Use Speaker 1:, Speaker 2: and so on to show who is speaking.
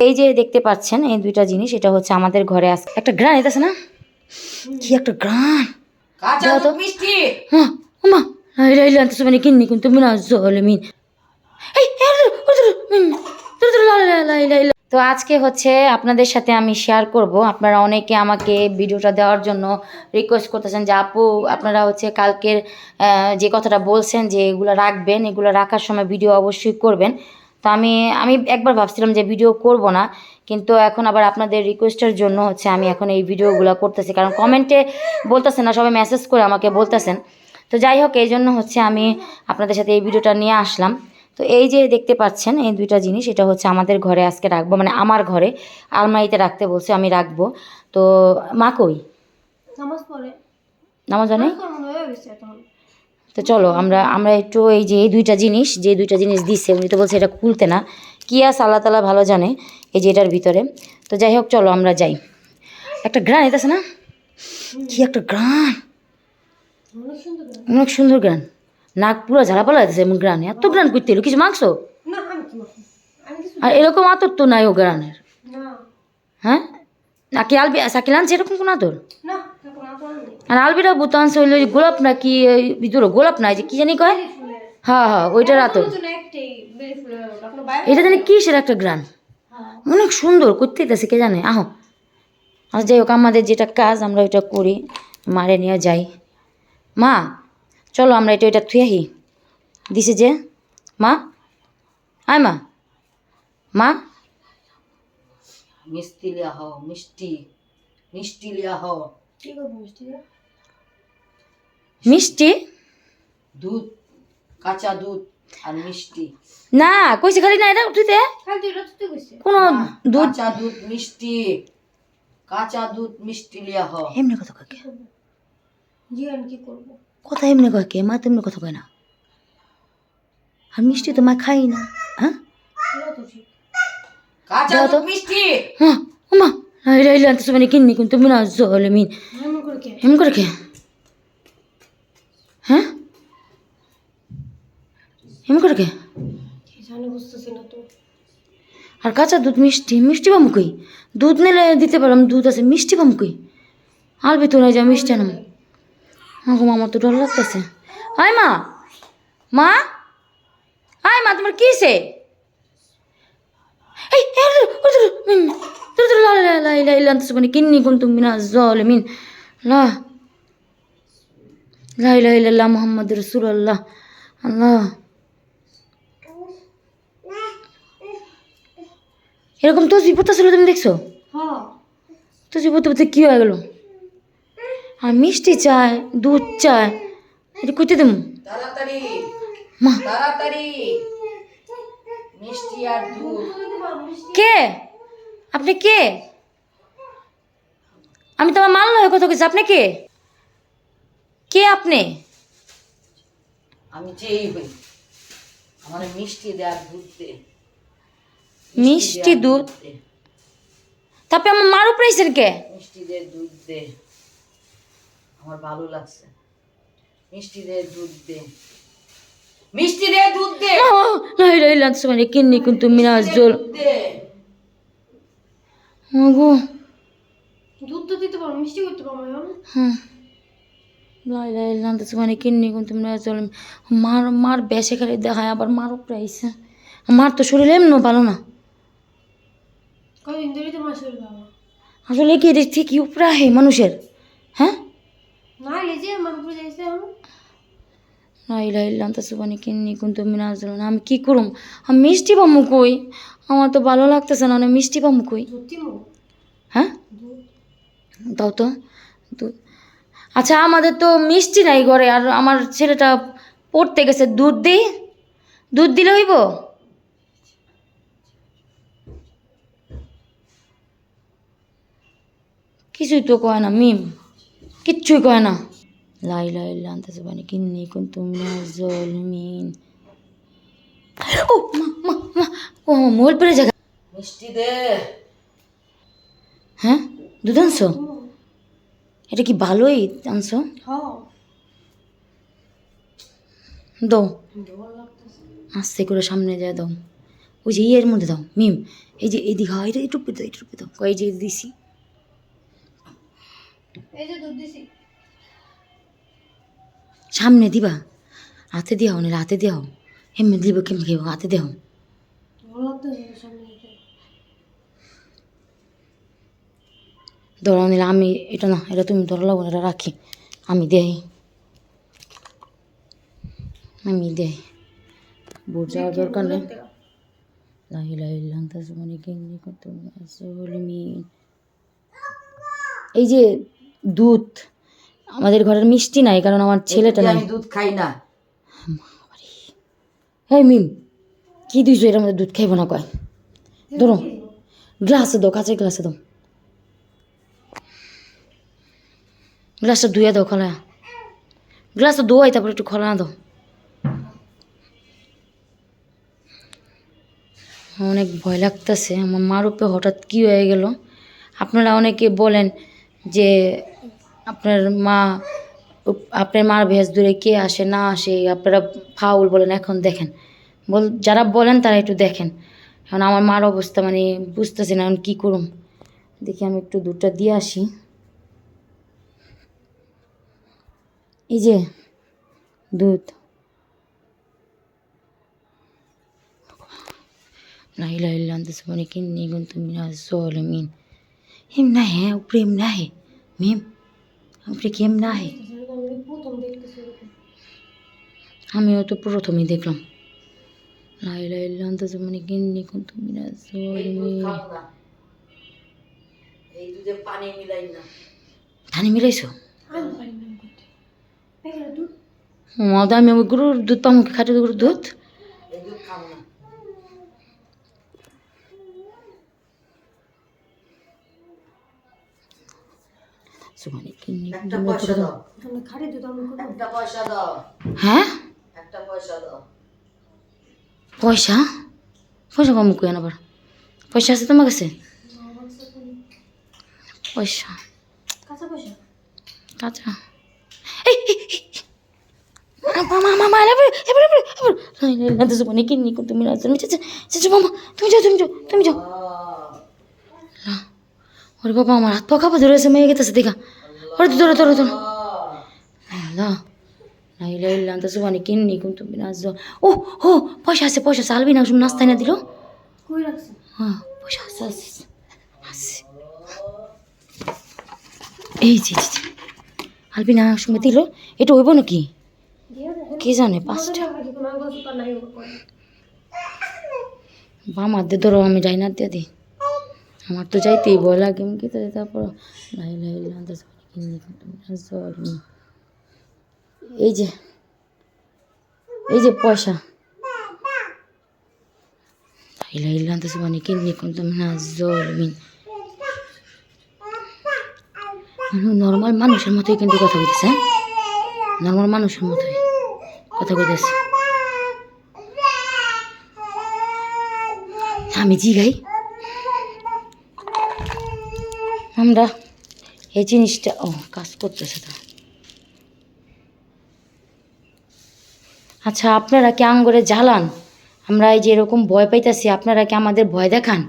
Speaker 1: এই যে দেখতে পাচ্ছেন এই দুইটা জিনিস এটা হচ্ছে আমাদের ঘরে আস একটা গ্রান এটাছে না কি একটা গ্রান হ্যাঁ মিনা তো আজকে হচ্ছে আপনাদের সাথে আমি শেয়ার করব আপনারা অনেকে আমাকে ভিডিওটা দেওয়ার জন্য রিকোয়েস্ট করতেছেন যে আপু আপনারা হচ্ছে কালকের যে কথাটা বলছেন যে এগুলো রাখবেন এগুলো রাখার সময় ভিডিও অবশ্যই করবেন তো আমি আমি একবার ভাবছিলাম যে ভিডিও করব না কিন্তু এখন আবার আপনাদের রিকোয়েস্টের জন্য হচ্ছে আমি এখন এই ভিডিওগুলো করতেছি। কারণ কমেন্টে বলতেছেন না সবাই মেসেজ করে আমাকে বলতেছেন। তো যাই হোক এই জন্য হচ্ছে আমি আপনাদের সাথে এই ভিডিওটা নিয়ে আসলাম। তো এই যে দেখতে পাচ্ছেন এই দুইটা জিনিস এটা হচ্ছে আমাদের ঘরে আজকে রাখব মানে আমার ঘরে আলমারিতে রাখতে বলছে আমি রাখব। তো মা কই?
Speaker 2: নামাজ পড়ে।
Speaker 1: নামাজ জানে
Speaker 2: কর্ম হয়ে গেছে তখন
Speaker 1: তো চলো আমরা আমরা একটু এই যে এই দুইটা জিনিস যে দুইটা জিনিস দিচ্ছে উনি তো বলছে এটা খুলতে না। কি আছে আল্লাহ তালা ভালো জানে এই যে এটার ভিতরে। তো যাই হোক চলো আমরা যাই। একটা গ্রান এটাছে না? কি একটা গ্রান?
Speaker 2: অনেক সুন্দর
Speaker 1: গ্রান। নাক পুরো ঝাড়াপালা দিতেছে এমন গ্রান। এত গ্রান করতে এলো কিছু মাংস আর এরকম আতর তো নাই ও গ্রানের। হ্যাঁ? নাকি আলবি সাকিল আনছে? এরকম কোনো
Speaker 2: না নেই।
Speaker 1: আর আলবিরা বুতো আনছে ওই গোলাপ নাকি ওই ভিতরে গোলাপ নাই যে কি জানি কয়? হ্যাঁ হ্যাঁ ওইটার আতর। এটা জানি কিসের একটা গ্রান?
Speaker 2: হ্যাঁ।
Speaker 1: অনেক সুন্দর করতে দিতেছে কে জানে? আহ। আর যাই হোক আমাদের যেটা কাজ আমরা ওইটা করি মারে নিয়ে যাই। মা চলো আমরা এটা ওইটা থুয়ে আহি। দিছে যে মা। আয় মা। মা
Speaker 3: মিষ্টি লিয়া হও মিষ্টি মিষ্টি লিয়া হও
Speaker 2: কি করব মিষ্টি
Speaker 1: মিষ্টি?
Speaker 3: দুধ কাঁচা দুধ আর মিষ্টি।
Speaker 1: না কইছে খালি না এটা উঠিতে কোনো দুধ
Speaker 3: কাঁচা দুধ মিষ্টি। কাঁচা দুধ মিষ্টি লিয়া হও
Speaker 1: এমনি কথা কয় কে?
Speaker 2: জি আমি কি করব?
Speaker 1: কথা এমনি কয় কে? মা তো এমনি কথা কয় না। আর মিষ্টি তো মা খাই না হ্যাঁ?
Speaker 2: তো ঠিক।
Speaker 1: তো।
Speaker 3: দুধ মিষ্টি।
Speaker 1: হ্যাঁ ওমা লাইলা ইল্লা আনতে সুবানি কিন্নি কিন্তু মিনা। জলিমিন
Speaker 2: এমন করে কে
Speaker 1: করে কে হ্যাঁ? এমন করে কে
Speaker 2: কি তো।
Speaker 1: আর কাঁচা দুধ মিষ্টি মিষ্টি পাম কই? দুধ নিলে দিতে পারলাম দুধ আছে মিষ্টি পাম কই? আলবি তো নাই যা মিষ্টি আনাম আমাকে মামা তো ডর লাগতেছে। আয় মা। মা? আয় মা তোমার এই কিন্নি কুন্তুম মিনা জলিমিন লা লা ইলাহা ইল্লাল্লাহ মুহাম্মাদুর রাসূলুল্লাহ আল্লাহ এরকম তো বিপদ ছিল তুমি দেখছ
Speaker 2: হ্যাঁ
Speaker 1: তো বিপদ বিপদে কী হয়ে গেল আর মিষ্টি চায় দুধ চায় এটা কইতে মা কে? আপনি কে? আমি তোমার মাল নয় কথা কইছি আপনি কে? কে আপনি?
Speaker 3: আমি যেই হই আমার মিষ্টি দুধ দে
Speaker 1: মিষ্টি দুধ। তারপরে আমার মার উপরে কে?
Speaker 3: মিষ্টি দে দুধ দে আমার ভালো লাগছে। মিষ্টি দে দুধ দে মিষ্টি দে দুধ দে।
Speaker 1: লাই লাই লাগছে মানে কিন্নি কিন্তু মিনাজ জল।
Speaker 3: দুধ দে।
Speaker 1: গো
Speaker 2: দুধ তো দিতে পারব মিষ্টি করতে এখন।
Speaker 1: হ্যাঁ। লাই লাই লাগছে মানে কিন্নি কিন্তু মিনাজ জল। মার মার বেশে খালি দেখায় আবার মার উপরে আইসে মার তো শরীর এমন ভালো না।
Speaker 2: কদিন ধরেই তো মাস হয়ে বাবা
Speaker 1: আসলে কি এটা ঠিক উপরে মানুষের হ্যাঁ?
Speaker 2: না এই যে আমার উপরে যাইছে
Speaker 1: আমি কি করুম? আমি মিষ্টি পামু কই? আমার তো ভালো লাগতেছে না আমি মিষ্টি পামু কই? হ্যাঁ? দাও তো। আচ্ছা আমাদের তো মিষ্টি নাই ঘরে, আর আমার ছেলেটা পড়তে গেছে, দুধ দিই দুধ দিলে হইব? কিছুই তো কয় না, মিম। কিচ্ছুই কয় না। লাই লাই লান্তা মানে কিন্নি কোন তুমি জল মিন ও মা মা মা ও মোল পড়ে জায়গা
Speaker 3: মিষ্টি দে।
Speaker 1: হ্যাঁ? দুধ আনছো? এটা কি ভালোই আনছো?
Speaker 2: হ্যাঁ।
Speaker 1: দাও। আস্তে করে সামনে যায় দাও। ওই যে ইয়ের মধ্যে দাও মিম। এই যে এদিকে হয় এটা একটু দাও একটু দাও। কয় যে দিছি।
Speaker 2: এই যে দুধ দিছি।
Speaker 1: সামনে দিবা। হাতে দিয়া হনের হাতে দিয়া হন হেমে দিব কেমন খেব? হাতে
Speaker 2: দেহ
Speaker 1: ধরো নিলে আমি এটা না এটা তুমি ধরো লাগো এটা রাখি। আমি দেই। আমি দেই। বুট দরকার নেই। লাহি লাহি লান্তা সুমনি কেন্দ্রি করতে এই যে দুধ আমাদের ঘরের মিষ্টি নাই কারণ আমার ছেলেটা নাই।
Speaker 3: দুধ খাই না।
Speaker 1: হ্যাঁ মিম কি দিয়েছ এটার মধ্যে দুধ খাইব না কয়। ধরো গ্লাসে দাও কাঁচের গ্লাসে দাও। গ্লাসটা ধুয়ে দাও খোলা গ্লাসটা ধোয়াই তারপর একটু খোলা দাও। অনেক ভয় লাগতেছে আমার মার উপরে হঠাৎ কী হয়ে গেল? আপনারা অনেকে বলেন যে আপনার মা, আপনার মার ভেস দূরে কে আসে, না আসে, আপনারা ফাউল বলেন, এখন দেখেন। বল, যারা বলেন, তারা একটু দেখেন। এখন আমার মার অবস্থা মানে বুঝতেছে না এখন কী করুন দেখি আমি একটু দুধটা দিয়ে আসি। এই যে, দুধ। না ইলা ইল্লা আনতে সুবহানাকা ইন্নী তুমি হিম না হ্যাঁ উপরে না হে মিম। আপনি না
Speaker 2: আহে
Speaker 1: আমিও তো প্রথমেই দেখলাম। লাই লাই লান্তাজ মানে গিন্নি কোন
Speaker 3: তুমি না। পানি
Speaker 1: মিলাইছো?
Speaker 2: আমি
Speaker 1: গরুর দুধ। পামুকে খাটে গরুর দুধ। সুবহানাক ইন্নী
Speaker 3: একটা পয়সা দাও
Speaker 2: আমরা খাড়ি দুধ আমরা করব
Speaker 3: একটা পয়সা দাও
Speaker 1: হ্যাঁ
Speaker 3: একটা পয়সা দাও
Speaker 1: পয়সা পয়সা কম কেন আবার পয়সা আছে তোমার কাছে পয়সা
Speaker 2: কাঁচা পয়সা
Speaker 1: আচ্ছা মানে তুমি তুমি তুমি যাও তুমি যাও তুমি যাও ওরে বাবা আমার হাত পা খাব ধরেছে মেয়ে গেতেছে দেখা। ওরে ধরো ধরো ধরো। লা নাই লাই লা তো মানে কি নি তুমি না ও হো পয়সা আছে পয়সা আছে আলবি না শুন নাস্তায় না দিল?
Speaker 2: কই রাখছে?
Speaker 1: হ্যাঁ পয়সা আছে আছে এই যে যে, যে। আলবিনা সঙ্গে দিল? এটা হইব নাকি? কে জানে পাঁচটা।
Speaker 2: ওর
Speaker 1: বামার দিয়ে ধরো আমি যাই না দিয়ে দিই। আমার তো যাইতেই ভয় লাগে। কি তো তারপর লাই লাই এই যে এই যে পয়সা। লাই লাই লান্তা সবাই কিনি কিন্তু না জলমিন নর্মাল মানুষের মতোই কিন্তু কথা বলতেছে নর্মাল মানুষের মতোই কথা বলতেছে। আমি জিগাই আমরা এই জিনিসটা, ও, কাজ করতেছে তো। আচ্ছা আপনারা কি আঙ্গরে জ্বালান? আমরা এই যে এরকম ভয় পাইতেছি, আপনারা কি আমাদের ভয় দেখান?